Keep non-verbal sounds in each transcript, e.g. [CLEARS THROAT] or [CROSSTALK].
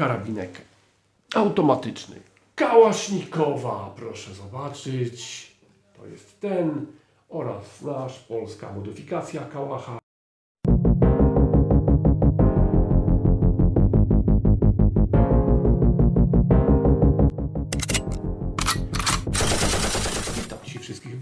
karabinek automatyczny. Kałasznikowa, proszę zobaczyć. To jest ten oraz nasz polska modyfikacja Kałacha.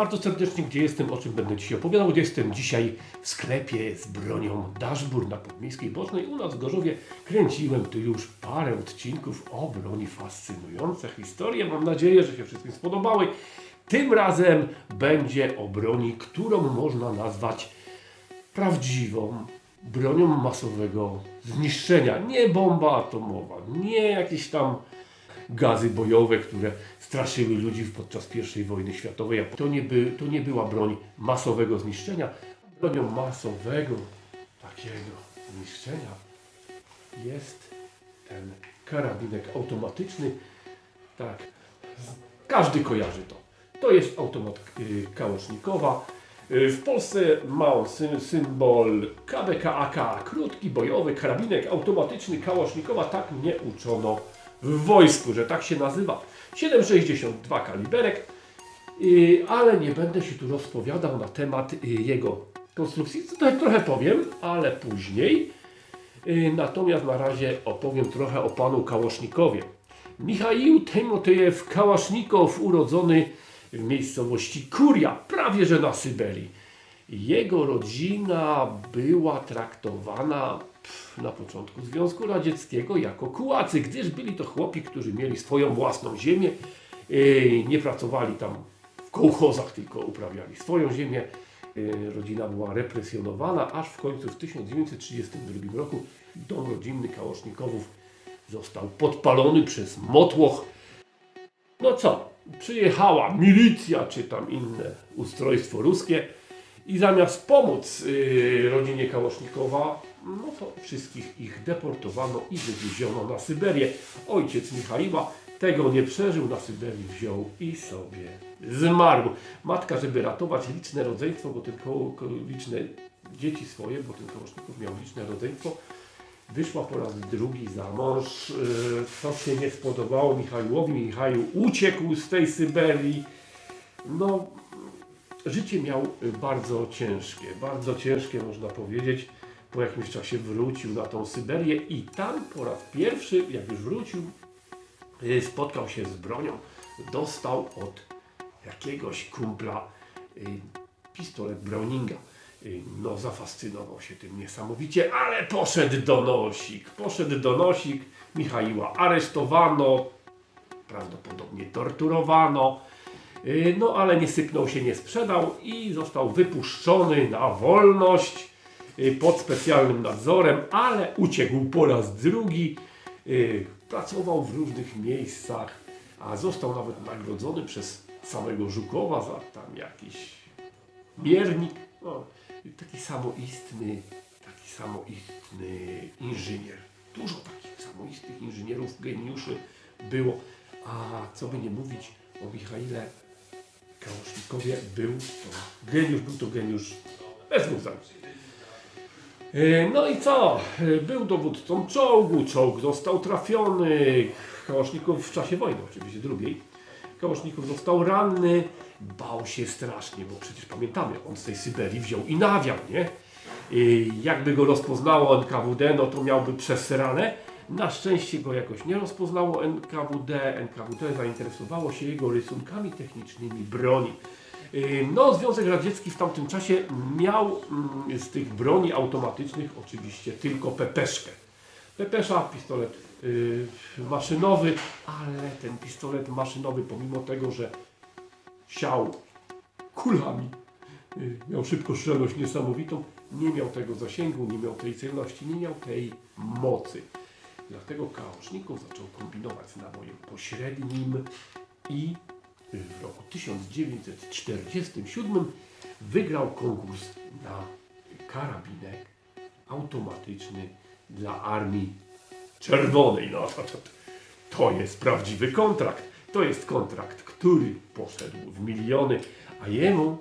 Bardzo serdecznie. Gdzie jestem, o czym będę Ci opowiadał? Jestem dzisiaj w sklepie z bronią Daszbur na Podmiejskiej Bocznej. U nas w Gorzowie kręciłem tu już parę odcinków o broni. Fascynujące historie. Mam nadzieję, że się wszystkim spodobały. Tym razem będzie o broni, którą można nazwać prawdziwą bronią masowego zniszczenia. Nie bomba atomowa, nie jakieś tam gazy bojowe, które straszyły ludzi podczas I wojny światowej. To nie, by, to nie była broń masowego zniszczenia. Bronią masowego takiego zniszczenia jest ten karabinek automatyczny. Tak, każdy kojarzy to. To jest automat y, kałasznikowa. Y, W Polsce ma on sy- symbol KBKAK, krótki bojowy karabinek automatyczny kałasznikowa. Tak mnie uczono w wojsku, że tak się nazywa. 7,62 kaliberek, ale nie będę się tu rozpowiadał na temat y, jego konstrukcji. Tutaj trochę powiem, ale później. Y, Natomiast na razie opowiem trochę o panu Kałasznikowie. Michaił Tymotejew Kałasznikow, urodzony w miejscowości Kuria, prawie że na Syberii. Jego rodzina była traktowana na początku Związku Radzieckiego jako kułacy, gdyż byli to chłopi, którzy mieli swoją własną ziemię, yy, nie pracowali tam w kołchozach, tylko uprawiali swoją ziemię. Yy, Rodzina była represjonowana, aż w końcu w 1932 roku dom rodzinny Kałasznikowów został podpalony przez motłoch. No co, przyjechała milicja czy tam inne ustrojstwo ruskie i zamiast pomóc yy, rodzinie Kałasznikowa, no to wszystkich ich deportowano i wywieziono na Syberię. Ojciec Michaiła tego nie przeżył, na Syberii wziął i sobie zmarł. Matka, żeby ratować liczne rodzeństwo, bo ten liczne dzieci swoje, bo ten Kałasznikow miał liczne rodzeństwo, wyszła po raz drugi za mąż. Yy, To się nie spodobało Michaiłowi. Michał uciekł z tej Syberii. No, życie miał bardzo ciężkie, bardzo ciężkie można powiedzieć. Po jakimś czasie wrócił na tą Syberię i tam po raz pierwszy, jak już wrócił, y, spotkał się z bronią. Dostał od jakiegoś kumpla y, pistolet Browninga. Y, No, zafascynował się tym niesamowicie, ale poszedł donosik. Poszedł donosik. Michaiła aresztowano, prawdopodobnie torturowano. No ale nie sypnął się, nie sprzedał i został wypuszczony na wolność pod specjalnym nadzorem, ale uciekł po raz drugi. Yy, Pracował w różnych miejscach, a został nawet nagrodzony przez samego Żukowa za tam jakiś miernik. No, taki samoistny, taki samoistny inżynier. Dużo takich samoistnych inżynierów, geniuszy było. A co by nie mówić o Michaile Kałasznikowie, był to geniusz, był to geniusz bez. E, No i co? E, Był dowódcą czołgu, czołg został trafiony. Kałasznikow w czasie wojny, oczywiście drugiej. Kałasznikow został ranny, bał się strasznie, bo przecież pamiętamy, on z tej Syberii wziął i nawiał, nie? I jakby go rozpoznało NKWD, no to miałby przesrane. Na szczęście go jakoś nie rozpoznało NKWD. NKWD zainteresowało się jego rysunkami technicznymi broni. Yy, No, Związek Radziecki w tamtym czasie miał mm, z tych broni automatycznych oczywiście tylko pepeszkę. Pepesza, pistolet yy, maszynowy, ale ten pistolet maszynowy, pomimo tego, że siał kulami, yy, miał szybkostrzelność niesamowitą, nie miał tego zasięgu, nie miał tej celności, nie miał tej mocy. Dlatego Kałaszników zaczął kombinować z nabojem pośrednim i w roku 1947 wygrał konkurs na karabinek automatyczny dla Armii Czerwonej. No, to, to, to jest prawdziwy kontrakt. To jest kontrakt, który poszedł w miliony, a jemu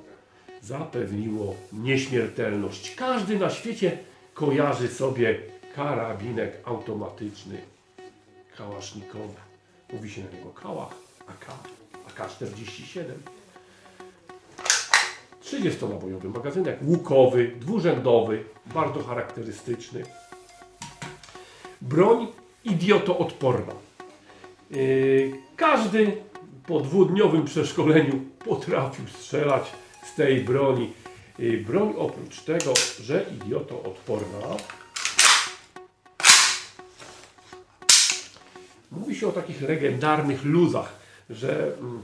zapewniło nieśmiertelność. Każdy na świecie kojarzy sobie karabinek automatyczny kałasznikowe. Mówi się na niego kałach AK, AK-47. 30-nabojowy magazynek łukowy, dwurzędowy, bardzo charakterystyczny. Broń idiotoodporna. Yy, Każdy po dwudniowym przeszkoleniu potrafił strzelać z tej broni. Yy, Broń oprócz tego, że idiotoodporna, mówi się o takich legendarnych luzach, że mm,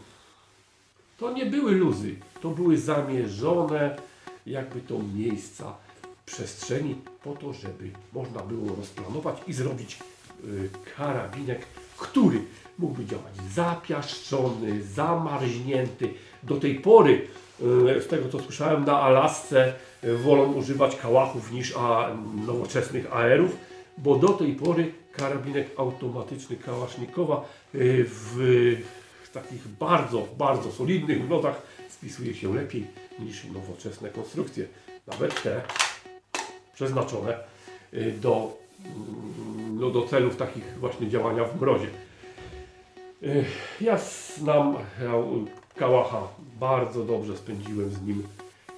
to nie były luzy, to były zamierzone jakby to miejsca przestrzeni po to, żeby można było rozplanować i zrobić y, karabinek, który mógłby działać zapiaszczony, zamarznięty. Do tej pory, y, z tego co słyszałem, na Alasce y, wolą używać kałachów niż a, nowoczesnych aerów, bo do tej pory karabinek automatyczny Kałasznikowa w takich bardzo, bardzo solidnych lotach spisuje się lepiej niż nowoczesne konstrukcje. Nawet te przeznaczone y, do, mm, no, do celów takich właśnie działania w mrozie. Y, Ja znam Kał- Kałacha, bardzo dobrze spędziłem z nim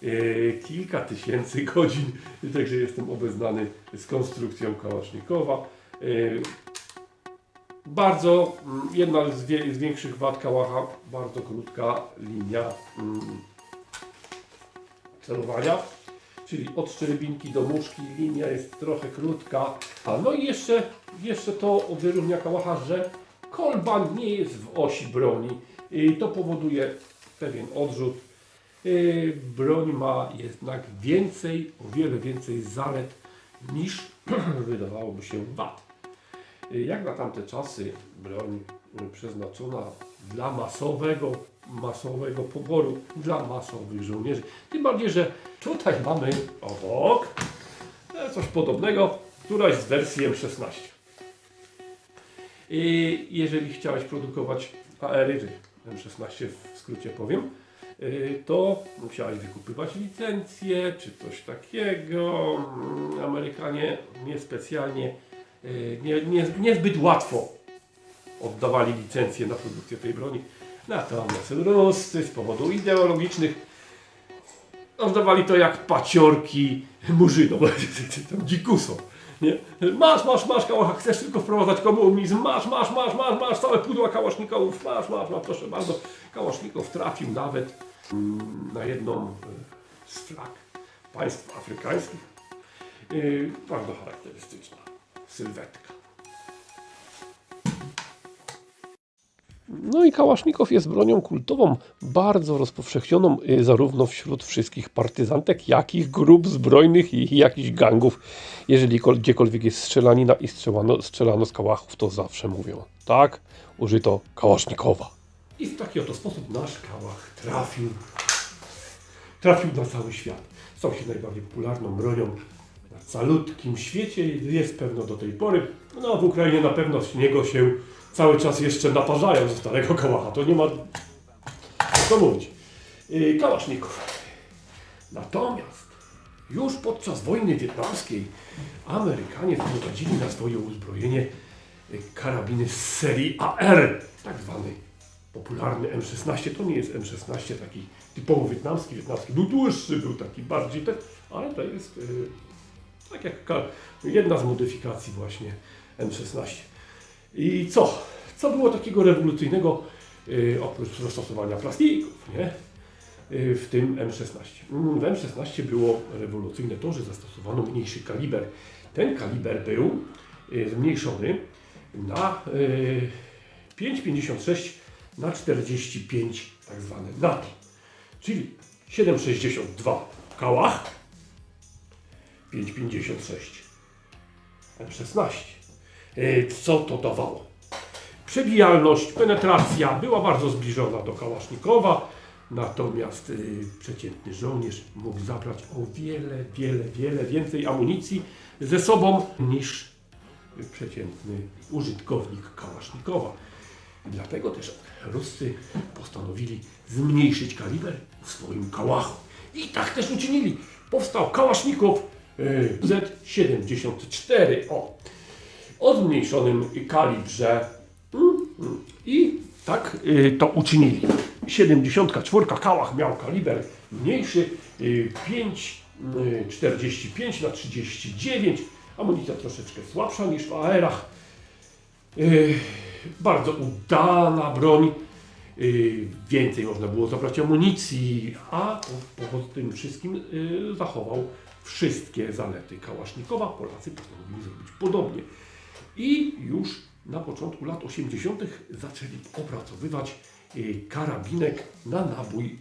y, kilka tysięcy [LAUGHS] godzin, także jestem obeznany z konstrukcją Kałasznikowa. Bardzo, mm, jedna z, wie, z większych wad Kałacha, bardzo krótka linia mm, celowania, czyli od szczelbinki do muszki linia jest trochę krótka. A no i jeszcze, jeszcze to wyróżnia Kałacha, że kolban nie jest w osi broni. I to powoduje pewien odrzut. Yy, Broń ma jednak więcej, o wiele więcej zalet niż [CLEARS THROAT] wydawałoby się wad. Jak na tamte czasy broń yy, przeznaczona dla masowego, masowego poboru, dla masowych żołnierzy. Tym bardziej, że tutaj mamy obok e, coś podobnego, któraś z wersji M16. I jeżeli chciałeś produkować AR-y, czy M16 w skrócie powiem, y, to musiałeś wykupywać licencję, czy coś takiego. Mm, Amerykanie niespecjalnie, y, nie, nie, niezbyt łatwo oddawali licencję na produkcję tej broni. Natomiast Ruscy z powodów ideologicznych oddawali to jak paciorki murzynom, [LAUGHS] dzikusom. Nie? Masz, masz, masz kałacha, chcesz tylko wprowadzać komunizm, masz, masz, masz, masz, masz, całe pudła kałaszników, masz, masz, masz, proszę bardzo. Kałasznikow trafił nawet mm, na jedną e, z flag państw afrykańskich. Yy, bardzo charakterystyczna sylwetka. No i Kałasznikow jest bronią kultową, bardzo rozpowszechnioną y, zarówno wśród wszystkich partyzantek, jak i grup zbrojnych i jakichś gangów. Jeżeli kol- gdziekolwiek jest strzelanina i strzelano, strzelano z kałachów, to zawsze mówią, tak, użyto Kałasznikowa. I w taki oto sposób nasz kałach trafił, trafił na cały świat. Stał się najbardziej popularną bronią na calutkim świecie, jest pewno do tej pory. No a w Ukrainie na pewno z niego się cały czas jeszcze naparzają ze starego kałacha. To nie ma co mówić. Yy, Kałaszników. Natomiast już podczas wojny wietnamskiej Amerykanie wprowadzili na swoje uzbrojenie y, karabiny z serii AR, tak zwany popularny M16. To nie jest M16 taki typowo wietnamski. Wietnamski był dłuższy, był taki bardziej, ten, ale to jest y, tak jak jedna z modyfikacji właśnie M16. I co? Co było takiego rewolucyjnego y, oprócz zastosowania plastików, nie? Y, w tym M16. Mm, W M16 było rewolucyjne to, że zastosowano mniejszy kaliber. Ten kaliber był y, zmniejszony na y, 5,56 na 45 tak zwane NATO. Czyli 7,62 kałach, 5,56 M16. Y, Co to dawało? Przebijalność, penetracja była bardzo zbliżona do Kałasznikowa, natomiast y, przeciętny żołnierz mógł zabrać o wiele, wiele, wiele więcej amunicji ze sobą niż przeciętny użytkownik Kałasznikowa. Dlatego też Ruscy postanowili zmniejszyć kaliber w swoim kałachu. I tak też uczynili. Powstał Kałasznikow Z74. O. o zmniejszonym kalibrze. Mm, mm. I tak y, to uczynili. 74 Kałach miał kaliber mniejszy, y, 5,45 na 39. Amunicja troszeczkę słabsza niż w AR-ach. Y, bardzo udana broń. Y, Więcej można było zabrać amunicji, a po, tym wszystkim y, zachował wszystkie zalety Kałasznikowa. Polacy postanowili zrobić podobnie. I już na początku lat 80. zaczęli opracowywać y, karabinek na nabój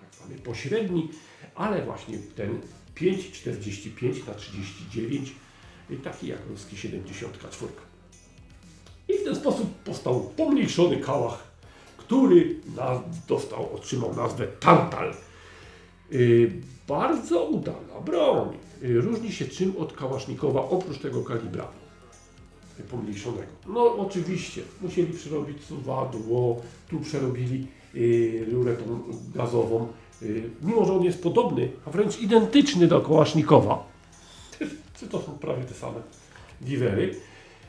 tak zwany pośredni, ale właśnie ten 5,45 na 39, y, taki jak ruski 74. I w ten sposób powstał pomniejszony kałach, który dostał, otrzymał nazwę Tantal. Y, bardzo udana broń. Y, różni się czym od kałasznikowa, oprócz tego kalibra pomniejszonego. No oczywiście, musieli przerobić suwadło, tu przerobili y, rurę tą gazową. Mimo, że on jest podobny, a wręcz identyczny do kałasznikowa, [LAUGHS] czy to są prawie te same giwery.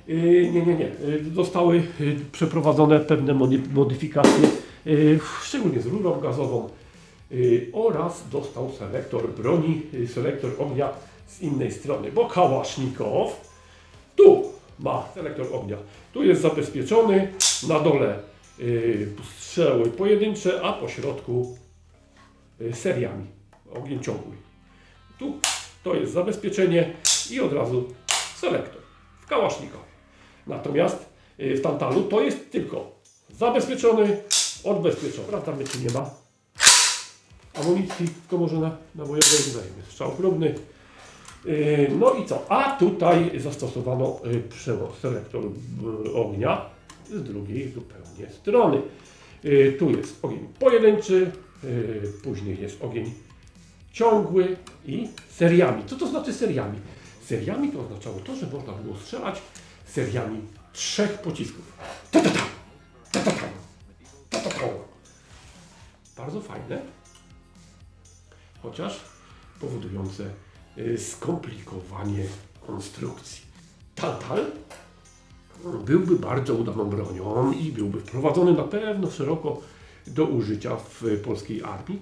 Yy, Nie, nie, nie. Yy, Zostały yy, przeprowadzone pewne modyfikacje, szczególnie z rurą gazową oraz dostał selektor broni, selektor ognia z innej strony, bo Kałasznikow tu ma selektor ognia. Tu jest zabezpieczony, na dole strzały pojedyncze, a po środku seriami. Ogień ciągły. Tu to jest zabezpieczenie i od razu selektor w Kałasznikowie. Natomiast y, w Tantalu to jest tylko zabezpieczony, odbezpieczony. Sprawdzamy czy nie ma amunicji, tylko może na, na bojowej dajemy strzał próbny. Y, No i co? A tutaj zastosowano y, przełom selektor ognia z drugiej zupełnie strony. Tu jest ogień pojedynczy, później jest ogień ciągły i seriami. Co to znaczy seriami? Seriami to oznaczało to, że można było strzelać seriami trzech pocisków. Ta ta ta, ta ta ta, ta ta. Bardzo fajne, chociaż powodujące y, skomplikowanie konstrukcji. Tantal byłby bardzo udaną bronią i byłby wprowadzony na pewno szeroko do użycia w polskiej armii,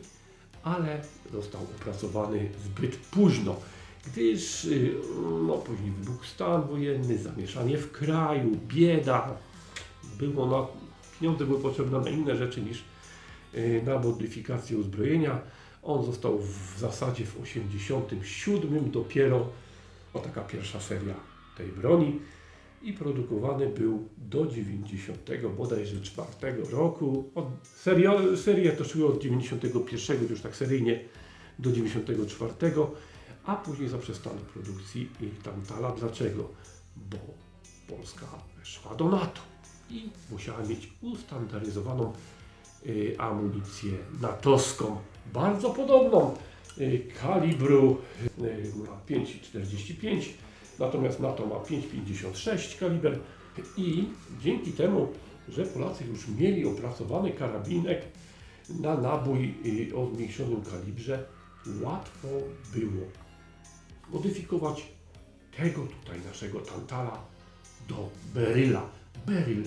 ale został opracowany zbyt późno, gdyż y, no, później wybuchł stan wojenny, zamieszanie w kraju, bieda. Było na, pieniądze były potrzebne na inne rzeczy niż y, na modyfikację uzbrojenia. On został w zasadzie w 87 dopiero o taka pierwsza seria tej broni i produkowany był do 90 bodajże 4 roku. Od, serio, serie to szły od 91 już tak seryjnie do 94, a później zaprzestano produkcji Tantala. Dlaczego? Bo Polska weszła do NATO i musiała mieć ustandaryzowaną y, amunicję natowską, bardzo podobną y, kalibru y, ma 5,45, natomiast NATO ma 5,56 kaliber i dzięki temu, że Polacy już mieli opracowany karabinek na nabój y, o zmniejszonym kalibrze, łatwo było modyfikować tego tutaj naszego Tantala do Beryla. Beryl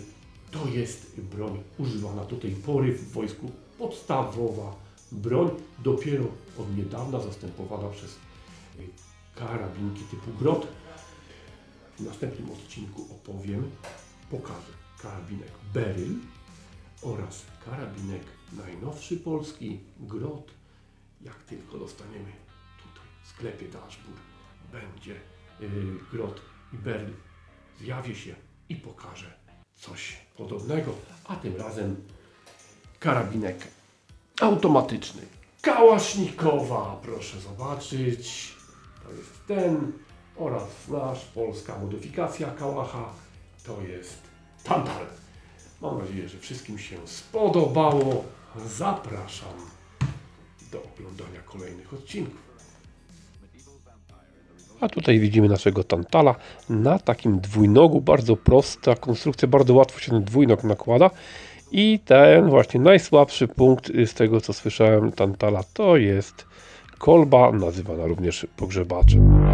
to jest broń używana do tej pory w wojsku, podstawowa broń, dopiero od niedawna zastępowana przez y, karabinki typu Grot. W następnym odcinku opowiem, pokażę karabinek Beryl oraz karabinek najnowszy polski Grot. Jak tylko dostaniemy sklepie Dashbur, będzie yy, Grot i Beryl. Zjawi się i pokaże coś podobnego, a tym razem karabinek automatyczny. Kałasznikowa, proszę zobaczyć. To jest ten oraz nasz polska modyfikacja Kałacha. To jest Tantal. Mam nadzieję, że wszystkim się spodobało. Zapraszam do oglądania kolejnych odcinków. A tutaj widzimy naszego Tantala na takim dwójnogu, bardzo prosta konstrukcja, bardzo łatwo się ten dwójnog nakłada. I ten właśnie najsłabszy punkt z tego co słyszałem Tantala to jest kolba, nazywana również pogrzebaczem.